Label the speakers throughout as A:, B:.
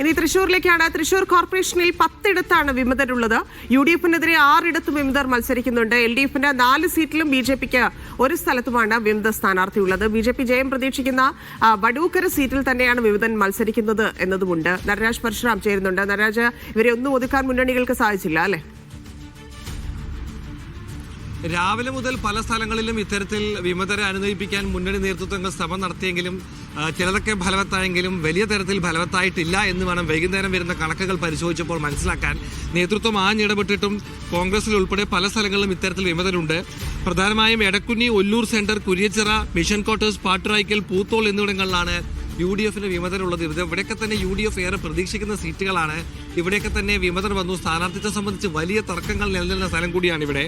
A: ഇനി തൃശൂരിലേക്കാണ്. തൃശൂർ കോർപ്പറേഷനിൽ പത്തിടത്താണ് വിമതരുള്ളത്. U D എഫിനെതിരെ ആറിടത്തും വിമതർ മത്സരിക്കുന്നുണ്ട്. എൽ ഡി എഫിന്റെ നാല് സീറ്റിലും ബി ജെ പിക്ക് ഒരു സ്ഥലത്തുമാണ് വിമത സ്ഥാനാർത്ഥിയുള്ളത്. ബി ജെ പി ജയം പ്രതീക്ഷിക്കുന്ന വടൂക്കര സീറ്റിൽ തന്നെയാണ് വിമതൻ മത്സരിക്കുന്നത് എന്നതുമുണ്ട്. നരരാജ് പരശുറാം ചേരുന്നുണ്ട്. നരരാജ് ഇവരെ ഒന്നും ഒതുക്കാൻ മുന്നണികൾക്ക് സാധിച്ചില്ല അല്ലെ?
B: രാവിലെ മുതൽ പല സ്ഥലങ്ങളിലും ഇത്തരത്തിൽ വിമതരെ അനുനയിപ്പിക്കാൻ മുന്നണി നേതൃത്വങ്ങൾ ശ്രമം നടത്തിയെങ്കിലും ചിലതൊക്കെ ഫലവത്തായെങ്കിലും വലിയ തരത്തിൽ ഫലവത്തായിട്ടില്ല എന്ന് വേണം വൈകുന്നേരം വരുന്ന കണക്കുകൾ പരിശോധിച്ചപ്പോൾ മനസ്സിലാക്കാൻ നേതൃത്വം ആഞ്ഞിടപെട്ടിട്ടും കോൺഗ്രസിൽ ഉൾപ്പെടെ പല സ്ഥലങ്ങളിലും ഇത്തരത്തിൽ വിമതരുണ്ട്. പ്രധാനമായും Edakkunni Ollur centre Kuriachira mission quarters Patturaikkal Poothole എന്നിവിടങ്ങളിലാണ് യു ഡി എഫിന് വിമതരുള്ളത്. ഇത് ഇവിടെയൊക്കെ തന്നെ യു ഡി എഫ് ഏറെ പ്രതീക്ഷിക്കുന്ന സീറ്റുകളാണ്. ഇവിടെയൊക്കെ തന്നെ വിമതർ വന്നു. സ്ഥാനാർത്ഥിത്വം സംബന്ധിച്ച് വലിയ തർക്കങ്ങൾ നിലനിൽക്കുന്ന സ്ഥലം കൂടിയാണ് ഇവിടെ.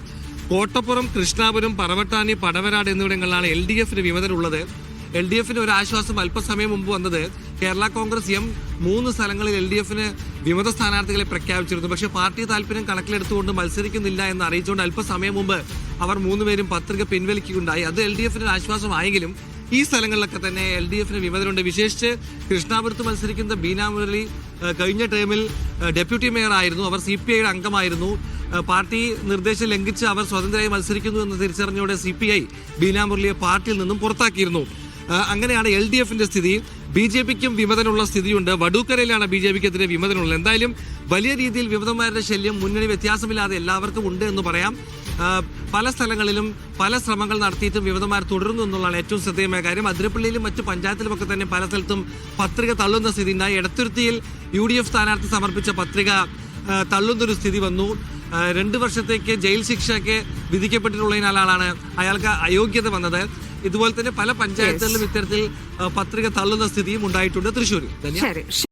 B: കോട്ടപ്പുറം കൃഷ്ണാപുരം പറവട്ടാനി പടവരാട് എന്നിവിടങ്ങളിലാണ് എൽ ഡി എഫിന് വിമതരുള്ളത്. എൽ ഡി എഫിന് ഒരു ആശ്വാസം അല്പസമയം മുമ്പ് വന്നത് കേരള കോൺഗ്രസ് എം മൂന്ന് സ്ഥലങ്ങളിൽ എൽ ഡി എഫിന് വിമത സ്ഥാനാർത്ഥികളെ പ്രഖ്യാപിച്ചിരുന്നു. പക്ഷേ പാർട്ടി താല്പര്യം കണക്കിലെടുത്തുകൊണ്ട് മത്സരിക്കുന്നില്ല എന്ന് അറിയിച്ചുകൊണ്ട് അല്പസമയം മുമ്പ് അവർ മൂന്നുപേരും പത്രിക പിൻവലിക്കുകയുണ്ടായി. അത് എൽ ഡി എഫിന് ആശ്വാസമായെങ്കിലും ഈ സ്ഥലങ്ങളിലൊക്കെ തന്നെ എൽ ഡി എഫിന് വിമതരുണ്ട്. വിശേഷിച്ച് കൃഷ്ണാപുരത്ത് മത്സരിക്കുന്ന ബീന മുരളി കഴിഞ്ഞ ടേമിൽ ഡെപ്യൂട്ടി മേയർ ആയിരുന്നു അവർ സി പി ഐയുടെ അംഗമായിരുന്നു. പാർട്ടി നിർദ്ദേശം ലംഘിച്ച് അവർ സ്വതന്ത്രമായി മത്സരിക്കുന്നു എന്ന് തിരിച്ചറിഞ്ഞോടെ സി പി ഐ ബീന മുരളിയെ പാർട്ടിയിൽ നിന്നും പുറത്താക്കിയിരുന്നു. അങ്ങനെയാണ് എൽ ഡി എഫിന്റെ സ്ഥിതി. ബി ജെ പിക്കും വിമതനുള്ള സ്ഥിതിയുണ്ട്. വടൂക്കരയിലാണ് ബി ജെ പിക്കെതിരെ വിമതനുള്ളത്. എന്തായാലും വലിയ രീതിയിൽ വിമതന്മാരുടെ ശല്യം മുന്നണി വ്യത്യാസമില്ലാതെ എല്ലാവർക്കും ഉണ്ട് എന്ന് പറയാം. പല സ്ഥലങ്ങളിലും പല ശ്രമങ്ങൾ നടത്തിയിട്ടും വിമതന്മാർ തുടരുന്നു എന്നുള്ളതാണ് ഏറ്റവും ശ്രദ്ധേയമായ കാര്യം. അതിരപ്പള്ളിയിലും മറ്റു പഞ്ചായത്തിലുമൊക്കെ തന്നെ പല സ്ഥലത്തും പത്രിക തള്ളുന്ന സ്ഥിതി ഉണ്ടായി. എടത്തുരുത്തിയിൽ യു ഡി എഫ് സ്ഥാനാർത്ഥി സമർപ്പിച്ച പത്രിക തള്ളുന്നൊരു സ്ഥിതി വന്നു. രണ്ട് വർഷത്തേക്ക് ജയിൽ ശിക്ഷയൊക്കെ വിധിക്കപ്പെട്ടിട്ടുള്ളതിനാലാണ് അയാൾക്ക് അയോഗ്യത വന്നത്. ഇതുപോലെ തന്നെ പല പഞ്ചായത്തുകളിലും ഇത്തരത്തിൽ പത്രിക തള്ളുന്ന സ്ഥിതിയും ഉണ്ടായിട്ടുണ്ട്. തൃശ്ശൂരിൽ.
A: ശരി.